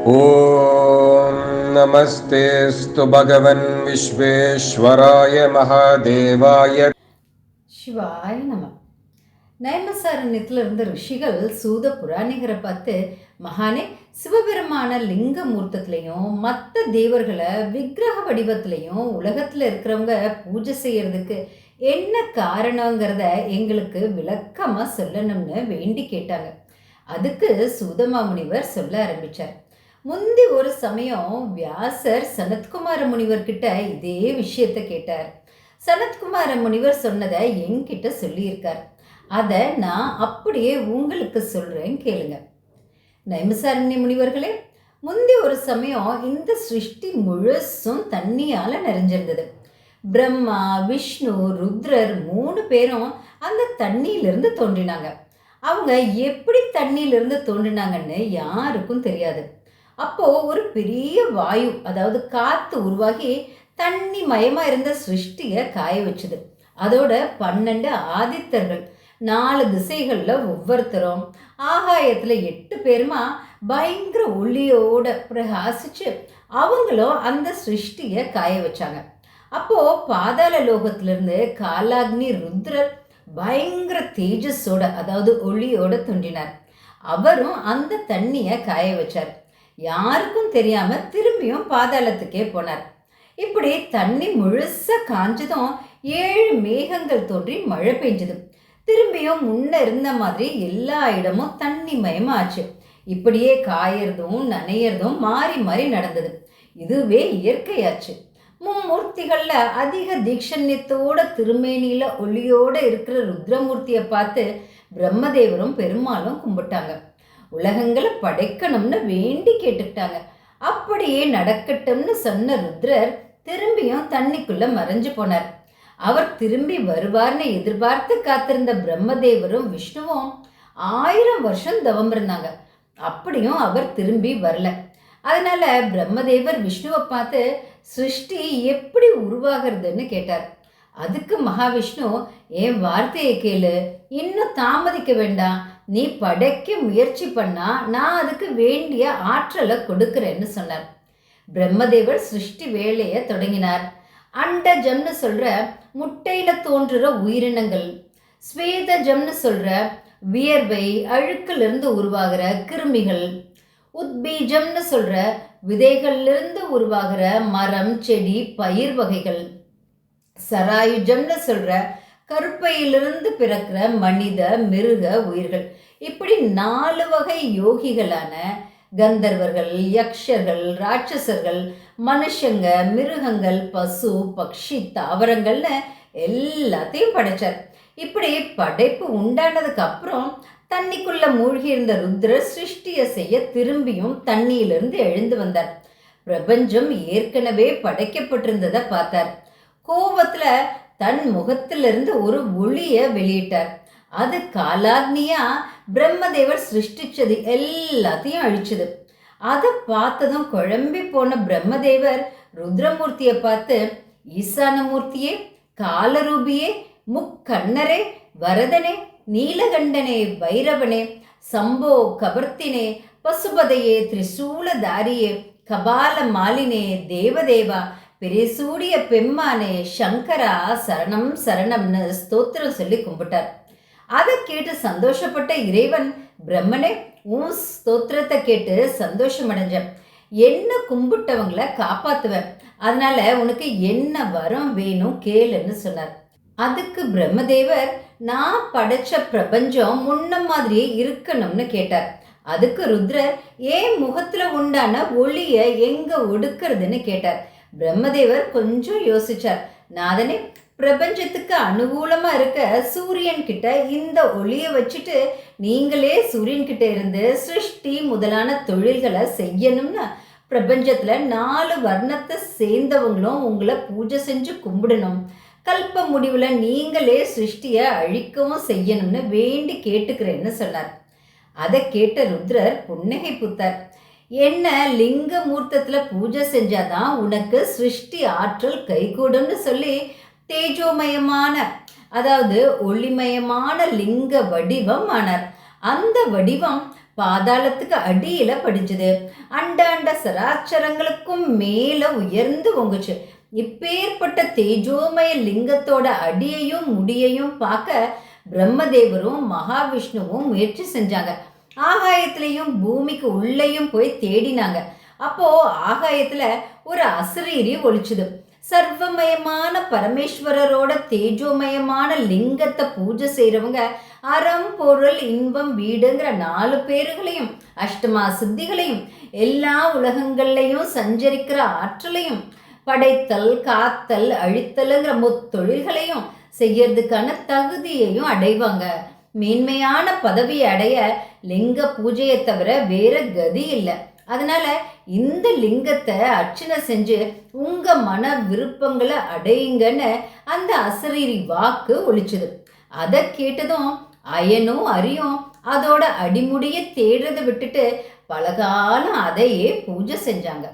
ॐ नमस्तेऽस्तु भगवन् विश्वेश्वराय महादेवाय சிவாய நம நயமசாரண்யத்தில் இருந்த ரிஷிகள் சூத புராணிகரை பார்த்து மகானே சிவபெருமான லிங்க மூர்த்தத்திலையும் மற்ற தேவர்களை விக்கிரக வடிவத்திலையும் உலகத்தில் இருக்கிறவங்க பூஜை செய்யறதுக்கு என்ன காரணங்கிறத எங்களுக்கு விளக்கமாக சொல்லணும்னு வேண்டி கேட்டாங்க அதுக்கு சூதமா முனிவர் சொல்ல ஆரம்பிச்சார் முந்தி ஒரு சமயம் வியாசர் சனத்குமார முனிவர்கிட்ட இதே விஷயத்த கேட்டார். சனத்குமார முனிவர் சொன்னதை என்கிட்ட சொல்லியிருக்கார். அதை நான் அப்படியே உங்களுக்கு சொல்கிறேன் கேளுங்க. நைமசாரண்ய முனிவர்களே முந்தி ஒரு சமயம் இந்த சிருஷ்டி முழுசும் தண்ணியால் நிறைஞ்சிருந்தது. பிரம்மா விஷ்ணு ருத்ரர் மூணு பேரும் அந்த தண்ணியிலிருந்து தோன்றினாங்க. அவங்க எப்படி தண்ணியிலிருந்து தோன்றினாங்கன்னு யாருக்கும் தெரியாது. அப்போ ஒரு பெரிய வாயு அதாவது காத்து உருவாகி தண்ணி மயமா இருந்த சிருஷ்டியை காய வச்சுது. அதோட பன்னெண்டு ஆதித்தர்கள் நாலு திசைகளில் ஒவ்வொருத்தரும் ஆகாயத்தில் எட்டு பேருமா பயங்கர ஒளியோட பிரகாசிச்சு அவங்களும் அந்த சிருஷ்டியை காய வச்சாங்க. அப்போது பாதாள லோகத்திலிருந்து காலாக்னி ருத்ரர் பயங்கர தேஜஸோட அதாவது ஒளியோட தோன்றினார் அவரும் அந்த தண்ணியை காய வச்சார். யாருக்கும் தெரியாம திரும்பியும் பாதாளத்துக்கே போனார். இப்படி தண்ணி முழுச காஞ்சதும் ஏழு மேகங்கள் தோன்றி மழை பெஞ்சது. திரும்பியும் முன்ன இருந்த மாதிரி எல்லா இடமும் தண்ணி மயமாச்சு. இப்படியே காயறதும் நனையறதும் மாறி மாறி நடந்தது. இதுவே இயற்கையாச்சு. மும்மூர்த்திகளில் அதிக தீக்ஷண்யத்தோட திருமேனியில ஒளியோட இருக்கிற ருத்ரமூர்த்தியை பார்த்து பிரம்மதேவரும் பெருமாளும் கும்பிட்டாங்க. உலகங்களை படைக்கணும்னு வேண்டி கேட்டுக்கிட்டாங்க. அப்படியே நடக்கட்டும்னு சொன்ன ருத்ரர் திரும்பியும் தண்ணிக்குள்ள மறைஞ்சு போனார். அவர் திரும்பி வருவார்னு எதிர்பார்த்து காத்திருந்த பிரம்மதேவரும் விஷ்ணுவும் ஆயிரம் வருஷம் தவம் இருந்தாங்க அப்படியும் அவர் திரும்பி வரல. அதனால பிரம்மதேவர் விஷ்ணுவை பார்த்து சிருஷ்டி எப்படி உருவாகிறதுன்னு கேட்டார். அதுக்கு மகாவிஷ்ணு என் வார்த்தையை கேளு? இன்னும் தாமதிக்க வேண்டாம். நீ படைக்க முயற்சி பண்ணா நான் அதுக்கு வேண்டிய ஆற்றலை கொடுக்குறேன்னு சொன்னார். பிரம்மதேவர் சிருஷ்டி வேலையை தொடங்கினார். அண்டஜம்னு சொல்கிற முட்டையில் தோன்றுற உயிரினங்கள் ஸ்வேதஜம்னு சொல்கிற வியர்வை அழுக்கிலிருந்து உருவாகிற கிருமிகள் உத்பீஜம்னு சொல்கிற விதைகள்லிருந்து உருவாகிற மரம் செடி பயிர் வகைகள் சராயுஜம்னு சொல்கிற கருப்பையிலிருந்து பிறக்கிற மனித மிருக உயிர்கள். இப்படி நாலு வகை யோகிகளான கந்தர்வர்கள் யக்ஷர்கள் ராட்சசர்கள் மனுஷங்க மிருகங்கள் பசு பக்ஷி தாவரங்கள்னு எல்லாத்தையும் படைச்சார். இப்படி படைப்பு உண்டானதுக்கு அப்புறம் தண்ணிக்குள்ள மூழ்கி இருந்த ருத்ரர் சிருஷ்டியை செய்ய திரும்பியும் தண்ணியிலிருந்து எழுந்து வந்தார். பிரபஞ்சம் ஏற்கனவே படைக்கப்பட்டிருந்ததை பார்த்தார். கோபத்துல தன் முகத்திலிருந்து ஒரு ஒளியை வெளியிட்டார். அது காலாக்னியா பிரம்மதேவர் சிருஷ்டிச்சது எல்லாத்தையும் அழிச்சது. அதை பார்த்ததும் குழம்பி போன பிரம்மதேவர் ருத்ரமூர்த்தியை பார்த்து ஈசானமூர்த்தியே காலரூபியே முக்கண்ணரே வரதனே நீலகண்டனே பைரவனே சம்போ கபர்த்தினே பசுபதையே திரிசூலதாரியே கபால மாலினே தேவதேவா பெரியசூடிய பெம்மானே சங்கரா சரணம் சரணம்னு ஸ்தோத்திரம் சொல்லி கும்பிட்டார். அதை கேட்டு சந்தோஷப்பட்ட இறைவன் பிரம்மனே உன் ஸ்தோத்திரத்தை கேட்டு சந்தோஷம் அடைஞ்சேன் என்ன கும்பிட்டவங்கள காப்பாத்துவேன். அதனால உனக்கு என்ன வரம் வேணும் கேளுன்னு சொன்னார். அதுக்கு பிரம்மதேவர் நான் படைச்ச பிரபஞ்சம் முன்ன மாதிரியே இருக்கணும்னு கேட்டார். அதுக்கு ருத்ரர் ஏன் முகத்துல உண்டான ஒளிய எங்க ஒடுக்கிறதுன்னு கேட்டார். பிரம்மதேவர் கொஞ்சம் யோசிச்சார். நாதனே பிரபஞ்சத்துக்கு அனுகூலமாக இருக்க சூரியன் கிட்ட இந்த ஒளியை வச்சுட்டு நீங்களே சூரியன் கிட்ட இருந்து சிருஷ்டி முதலான தொழில்களை செய்யணும்னா பிரபஞ்சத்தில் நாலு வர்ணத்தை சேர்ந்தவங்களும் உங்களை பூஜை செஞ்சு கும்பிடணும். கல்ப முடிவில் நீங்களே சிருஷ்டியை அழிக்கவும் செய்யணும்னு வேண்டி கேட்டுக்கிறேன்னு சொன்னார். அதை கேட்ட ருத்ரர் புன்னகை புத்தார். என்ன லிங்க மூர்த்தத்தில் பூஜை செஞ்சாதான் உனக்கு சிருஷ்டி ஆற்றல் கைகூடும்னு சொல்லி தேஜோமயமான அதாவது ஒளிமயமான லிங்க வடிவம் ஆனார். அந்த வடிவம் பாதாளத்துக்கு அடியில படிஞ்சது. அண்டாண்ட சராச்சரங்களுக்கும் மேல உயர்ந்து ஒங்குச்சு இப்பேற்பட்ட தேஜோமய லிங்கத்தோட அடியையும் முடியையும் பார்க்க பிரம்மதேவரும் மகாவிஷ்ணுவும் முயற்சி செஞ்சாங்க. ஆகாயத்திலையும் பூமிக்கு உள்ளேயும் போய் தேடினாங்க. அப்போ ஆகாயத்துல ஒரு அசரீரி ஒழிச்சுது சர்வமயமான பரமேஸ்வரரோட தேஜோமயமான லிங்கத்தை பூஜை செய்கிறவங்க அறம் பொருள் இன்பம் வீடுங்கிற நாலு பேர்களையும் அஷ்டமா சித்திகளையும் எல்லா உலகங்கள்லையும் சஞ்சரிக்கிற ஆற்றலையும் படைத்தல் காத்தல் அழித்தலுங்கிற முத்தொழில்களையும் செய்யறதுக்கான தகுதியையும் அடைவாங்க. மேன்மையான பதவி அடைய லிங்க பூஜையை தவிர வேற கதி இல்லை. அதனால இந்த லிங்கத்தை அர்ச்சனை செஞ்சு உங்க மன விருப்பங்களை அடையுங்கன்னு அந்த அசரீரி வாக்கு ஒழிச்சது அதை கேட்டதும் அயனும் அரியும் அதோட அடிமுடியை தேடுறதை விட்டுட்டு பலகாலம் அதையே பூஜை செஞ்சாங்க.